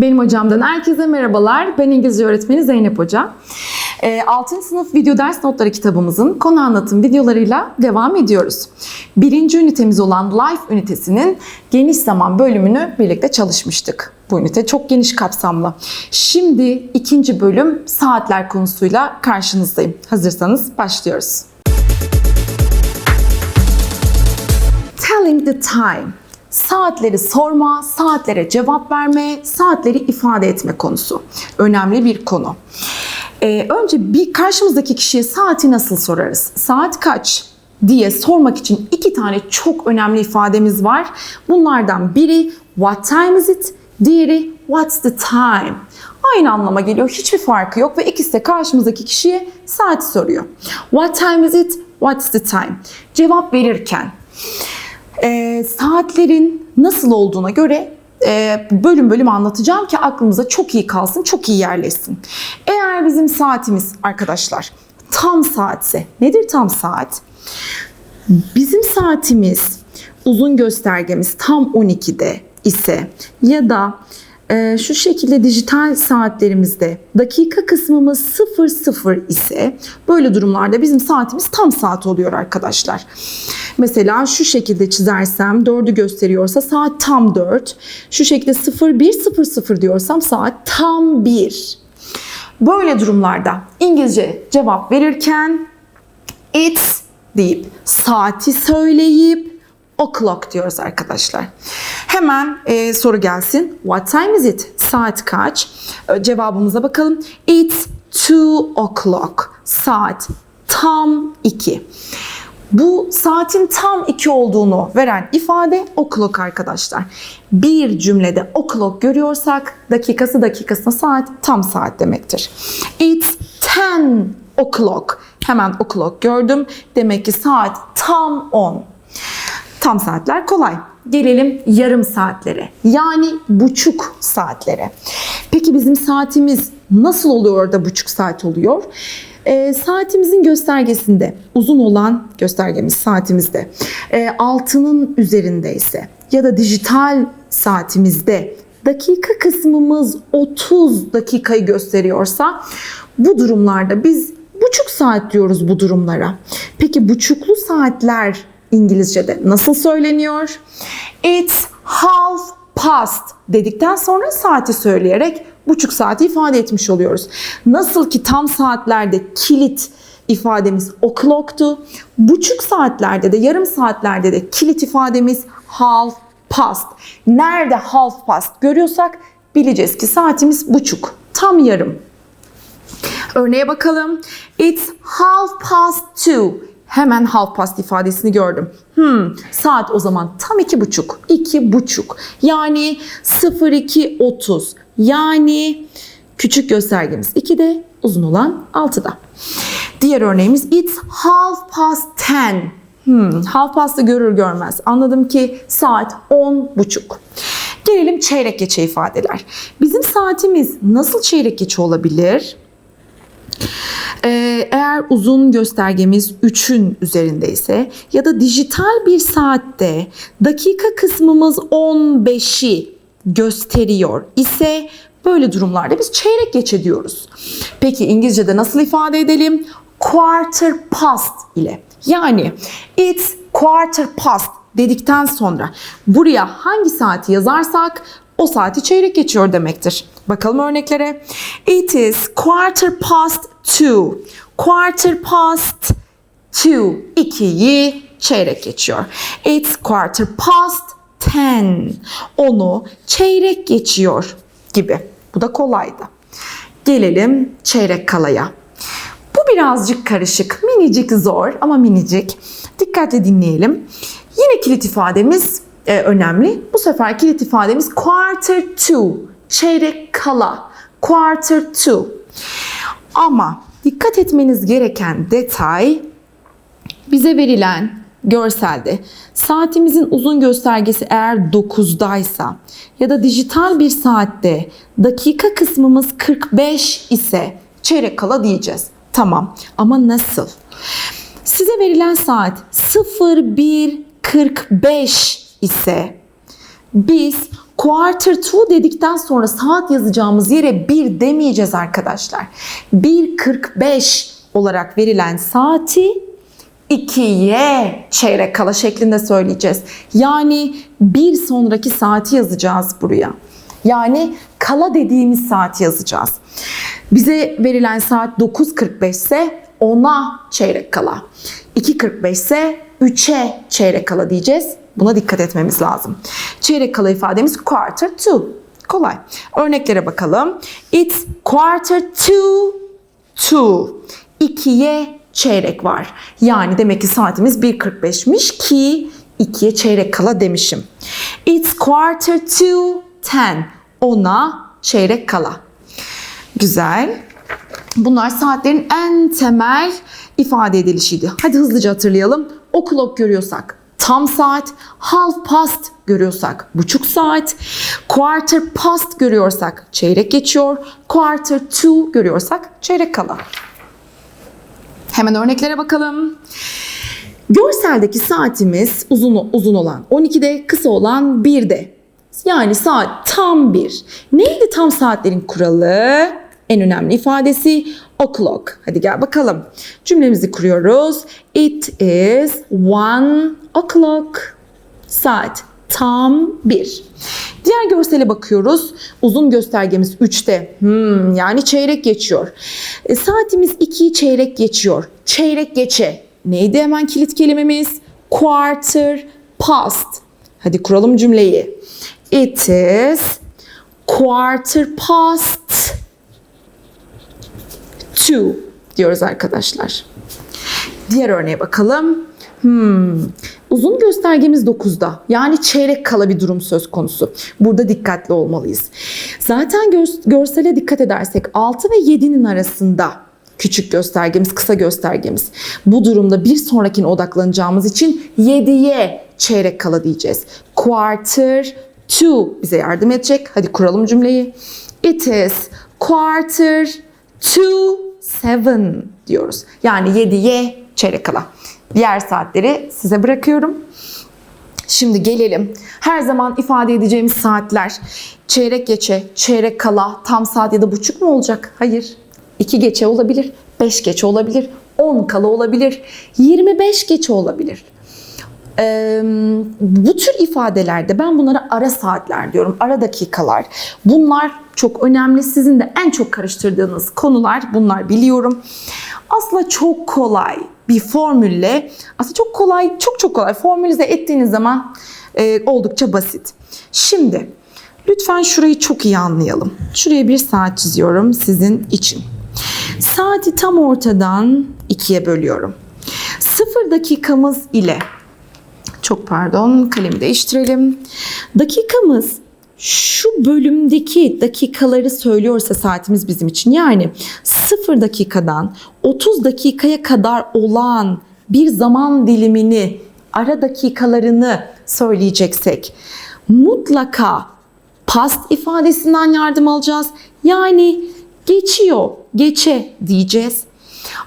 Benim hocamdan herkese merhabalar. Ben İngilizce öğretmeni Zeynep Hoca. Ee, 6. sınıf video ders notları kitabımızın konu anlatım videolarıyla devam ediyoruz. Birinci ünitemiz olan Life ünitesinin geniş zaman bölümünü birlikte çalışmıştık. Bu ünite çok geniş kapsamlı. Şimdi ikinci bölüm saatler konusuyla karşınızdayım. Hazırsanız başlıyoruz. Telling the time. Saatleri sorma, saatlere cevap verme, saatleri ifade etme konusu. Önemli bir konu. Ee, önce bir karşımızdaki kişiye saati nasıl sorarız? Saat kaç? diye sormak için iki tane çok önemli ifademiz var. Bunlardan biri what time is it? Diğeri what's the time? Aynı anlama geliyor. Hiçbir farkı yok ve ikisi de karşımızdaki kişiye saat soruyor. What time is it? What's the time? Cevap verirken e, saatlerin nasıl olduğuna göre e, bölüm bölüm anlatacağım ki aklımıza çok iyi kalsın, çok iyi yerleşsin. Eğer bizim saatimiz arkadaşlar tam saatse, nedir tam saat? Bizim saatimiz uzun göstergemiz tam 12'de ise ya da e, şu şekilde dijital saatlerimizde dakika kısmımız 00 ise böyle durumlarda bizim saatimiz tam saat oluyor arkadaşlar. Mesela şu şekilde çizersem 4'ü gösteriyorsa saat tam 4. Şu şekilde 0100 diyorsam saat tam 1. Böyle durumlarda İngilizce cevap verirken it's deyip saati söyleyip o'clock diyoruz arkadaşlar. Hemen e, soru gelsin. What time is it? Saat kaç? E, cevabımıza bakalım. It's two o'clock. Saat tam 2. Bu saatin tam 2 olduğunu veren ifade o'clock arkadaşlar. Bir cümlede o'clock görüyorsak dakikası dakikasına saat tam saat demektir. It's 10 o'clock. Hemen o'clock gördüm. Demek ki saat tam 10. Tam saatler kolay. Gelelim yarım saatlere. Yani buçuk saatlere. Peki bizim saatimiz nasıl oluyor da buçuk saat oluyor? E, saatimizin göstergesinde uzun olan göstergemiz saatimizde e, altının üzerindeyse ya da dijital saatimizde dakika kısmımız 30 dakikayı gösteriyorsa bu durumlarda biz buçuk saat diyoruz bu durumlara. Peki buçuklu saatler İngilizce'de nasıl söyleniyor? It's half past dedikten sonra saati söyleyerek buçuk saati ifade etmiş oluyoruz. Nasıl ki tam saatlerde kilit ifademiz o'clock'tu. Buçuk saatlerde de yarım saatlerde de kilit ifademiz half past. Nerede half past görüyorsak bileceğiz ki saatimiz buçuk. Tam yarım. Örneğe bakalım. It's half past two. Hemen half past ifadesini gördüm. Hmm, saat o zaman tam iki buçuk. İki buçuk. Yani 02.30. Yani küçük göstergemiz 2'de, uzun olan 6'da. Diğer örneğimiz it's half past ten. Hmm, half past'ı görür görmez. Anladım ki saat 10 buçuk. Gelelim çeyrek geçe ifadeler. Bizim saatimiz nasıl çeyrek geçe olabilir? Ee, eğer uzun göstergemiz 3'ün üzerindeyse ya da dijital bir saatte dakika kısmımız 15'i gösteriyor ise böyle durumlarda biz çeyrek geçe diyoruz. Peki İngilizce'de nasıl ifade edelim? Quarter past ile. Yani it's quarter past dedikten sonra buraya hangi saati yazarsak o saati çeyrek geçiyor demektir. Bakalım örneklere. It is quarter past two. Quarter past two. İkiyi çeyrek geçiyor. It's quarter past ten. Onu çeyrek geçiyor gibi. Bu da kolaydı. Gelelim çeyrek kalaya. Bu birazcık karışık, minicik zor ama minicik. Dikkatli dinleyelim. Yine kilit ifademiz e, önemli. Bu sefer kilit ifademiz quarter to, çeyrek kala. Quarter to. Ama dikkat etmeniz gereken detay bize verilen görselde saatimizin uzun göstergesi eğer 9'daysa ya da dijital bir saatte dakika kısmımız 45 ise çeyrek kala diyeceğiz. Tamam ama nasıl? Size verilen saat 01.45 ise biz Quarter to dedikten sonra saat yazacağımız yere 1 demeyeceğiz arkadaşlar. 1.45 olarak verilen saati 2'ye çeyrek kala şeklinde söyleyeceğiz. Yani bir sonraki saati yazacağız buraya. Yani kala dediğimiz saati yazacağız. Bize verilen saat 9.45 ise 10'a çeyrek kala. 2.45 ise 3'e çeyrek kala diyeceğiz. Buna dikkat etmemiz lazım. Çeyrek kala ifademiz quarter to. Kolay. Örneklere bakalım. It's quarter to two. 2'ye çeyrek var. Yani demek ki saatimiz 1.45'miş ki 2'ye çeyrek kala demişim. It's quarter to ten. Ona çeyrek kala. Güzel. Bunlar saatlerin en temel ifade edilişiydi. Hadi hızlıca hatırlayalım. O'clock görüyorsak tam saat, half past görüyorsak buçuk saat, quarter past görüyorsak çeyrek geçiyor, quarter to görüyorsak çeyrek kala. Hemen örneklere bakalım. Görseldeki saatimiz uzun uzun olan 12'de, kısa olan 1'de. Yani saat tam 1. Neydi tam saatlerin kuralı? En önemli ifadesi o'clock. Hadi gel bakalım. Cümlemizi kuruyoruz. It is one o'clock. Saat tam 1. Diğer görsele bakıyoruz. Uzun göstergemiz 3'te. Hmm, yani çeyrek geçiyor. E, saatimiz 2'yi çeyrek geçiyor. Çeyrek geçe. Neydi hemen kilit kelimemiz? Quarter past. Hadi kuralım cümleyi. It is quarter past two diyoruz arkadaşlar. Diğer örneğe bakalım. Hmm. Uzun göstergemiz 9'da. Yani çeyrek kala bir durum söz konusu. Burada dikkatli olmalıyız. Zaten gör- görsele dikkat edersek 6 ve 7'nin arasında küçük göstergemiz, kısa göstergemiz. Bu durumda bir sonrakine odaklanacağımız için 7'ye çeyrek kala diyeceğiz. Quarter to bize yardım edecek. Hadi kuralım cümleyi. It is quarter to seven diyoruz. Yani 7'ye çeyrek kala. Diğer saatleri size bırakıyorum. Şimdi gelelim. Her zaman ifade edeceğimiz saatler çeyrek geçe, çeyrek kala, tam saat ya da buçuk mu olacak? Hayır. 2 geçe olabilir, 5 geçe olabilir, 10 kala olabilir, 25 geçe olabilir. Ee, bu tür ifadelerde ben bunlara ara saatler diyorum, ara dakikalar. Bunlar çok önemli. Sizin de en çok karıştırdığınız konular bunlar biliyorum. Aslında çok kolay bir formülle, aslında çok kolay, çok çok kolay formülize ettiğiniz zaman e, oldukça basit. Şimdi lütfen şurayı çok iyi anlayalım. Şuraya bir saat çiziyorum sizin için. Saati tam ortadan ikiye bölüyorum. Sıfır dakikamız ile çok pardon kalemi değiştirelim. Dakikamız şu bölümdeki dakikaları söylüyorsa saatimiz bizim için yani 0 dakikadan 30 dakikaya kadar olan bir zaman dilimini ara dakikalarını söyleyeceksek mutlaka past ifadesinden yardım alacağız. Yani geçiyor, geçe diyeceğiz.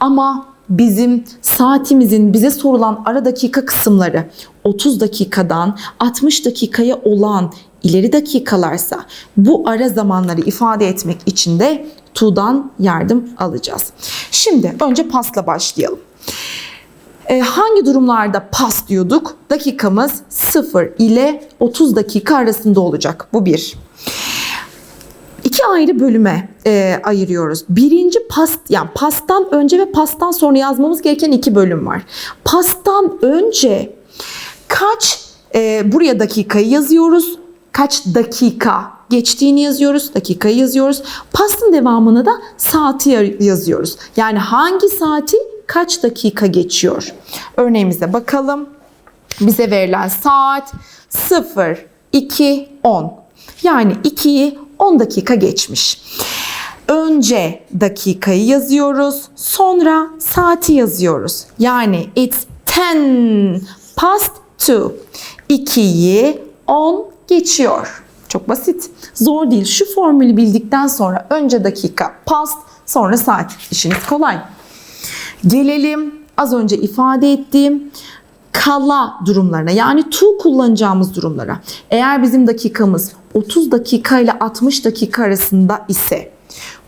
Ama bizim saatimizin bize sorulan ara dakika kısımları 30 dakikadan 60 dakikaya olan ileri dakikalarsa bu ara zamanları ifade etmek için de to'dan yardım alacağız. Şimdi önce pastla başlayalım. Ee, hangi durumlarda pas diyorduk? Dakikamız 0 ile 30 dakika arasında olacak. Bu bir. İki ayrı bölüme e, ayırıyoruz. Birinci past, yani pastan önce ve pastan sonra yazmamız gereken iki bölüm var. Pastan önce kaç e, buraya dakikayı yazıyoruz. Kaç dakika geçtiğini yazıyoruz. Dakikayı yazıyoruz. Pastın devamına da saati yazıyoruz. Yani hangi saati kaç dakika geçiyor? Örneğimize bakalım. Bize verilen saat 0, 2, 10. Yani 2'yi 10 dakika geçmiş. Önce dakikayı yazıyoruz. Sonra saati yazıyoruz. Yani it's 10 past 2. 2'yi 10 geçiyor. Çok basit. Zor değil. Şu formülü bildikten sonra önce dakika past sonra saat. İşiniz kolay. Gelelim az önce ifade ettiğim kala durumlarına yani to kullanacağımız durumlara. Eğer bizim dakikamız 30 dakika ile 60 dakika arasında ise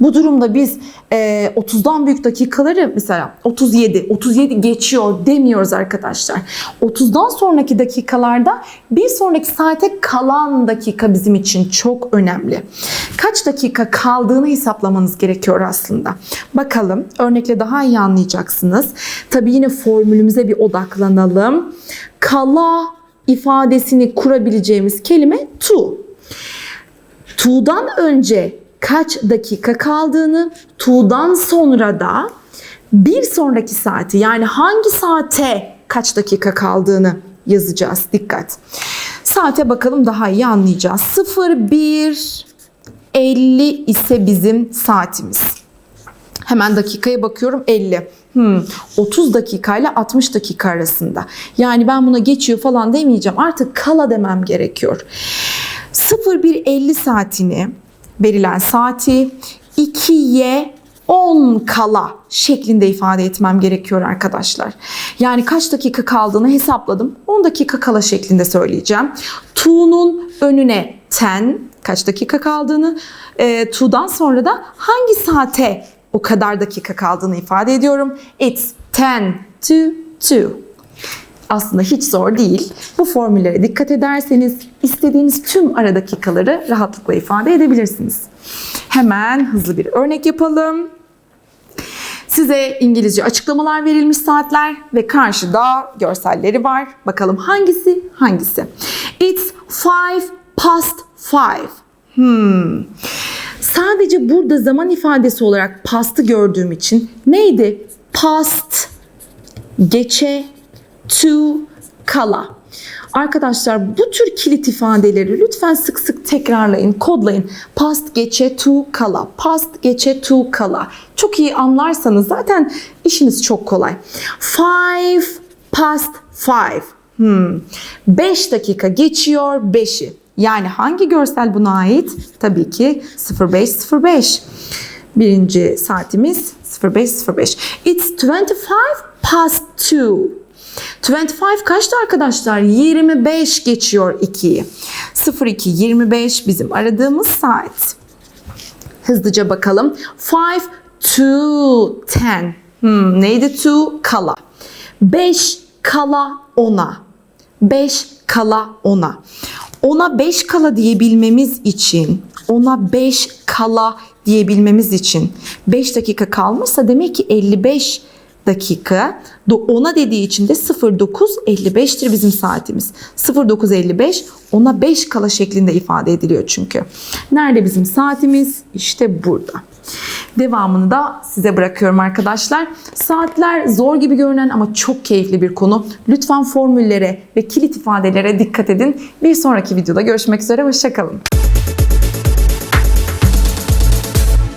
bu durumda biz e, 30'dan büyük dakikaları mesela 37, 37 geçiyor demiyoruz arkadaşlar. 30'dan sonraki dakikalarda bir sonraki saate kalan dakika bizim için çok önemli. Kaç dakika kaldığını hesaplamanız gerekiyor aslında. Bakalım örnekle daha iyi anlayacaksınız. Tabii yine formülümüze bir odaklanalım. Kala ifadesini kurabileceğimiz kelime to. To'dan önce kaç dakika kaldığını, to'dan sonra da bir sonraki saati yani hangi saate kaç dakika kaldığını yazacağız. Dikkat. Saate bakalım daha iyi anlayacağız. 01 50 ise bizim saatimiz. Hemen dakikaya bakıyorum 50. Hmm, 30 dakika ile 60 dakika arasında. Yani ben buna geçiyor falan demeyeceğim. Artık kala demem gerekiyor. 01.50 saatini verilen saati 2'ye 10 kala şeklinde ifade etmem gerekiyor arkadaşlar. Yani kaç dakika kaldığını hesapladım. 10 dakika kala şeklinde söyleyeceğim. To'nun önüne 10 kaç dakika kaldığını, e, to'dan sonra da hangi saate o kadar dakika kaldığını ifade ediyorum. It's 10 to 2. Aslında hiç zor değil. Bu formüllere dikkat ederseniz istediğiniz tüm ara dakikaları rahatlıkla ifade edebilirsiniz. Hemen hızlı bir örnek yapalım. Size İngilizce açıklamalar verilmiş saatler ve karşıda görselleri var. Bakalım hangisi hangisi? It's five past five. Hmm. Sadece burada zaman ifadesi olarak past'ı gördüğüm için neydi? Past, geçe, to, kala. Arkadaşlar bu tür kilit ifadeleri lütfen sık sık tekrarlayın, kodlayın. Past, geçe, to, kala. Past, geçe, to, kala. Çok iyi anlarsanız zaten işiniz çok kolay. Five past five. Hmm. 5 dakika geçiyor 5'i. Yani hangi görsel buna ait? Tabii ki 0505. Birinci saatimiz 0505. It's 25 past 2. 25 kaçtı arkadaşlar? 25 geçiyor 2'yi. 02 25 bizim aradığımız saat. Hızlıca bakalım. 5 to 10. Hmm, neydi to? Kala. 5 kala 10'a. 5 kala 10'a. Ona 5 kala diyebilmemiz için, ona 5 kala diyebilmemiz için 5 dakika kalmışsa demek ki 55 dakika. Ona dediği için de 09.55'tir bizim saatimiz. 09.55 ona 5 kala şeklinde ifade ediliyor çünkü. Nerede bizim saatimiz? İşte burada. Devamını da size bırakıyorum arkadaşlar. Saatler zor gibi görünen ama çok keyifli bir konu. Lütfen formüllere ve kilit ifadelere dikkat edin. Bir sonraki videoda görüşmek üzere. Hoşçakalın.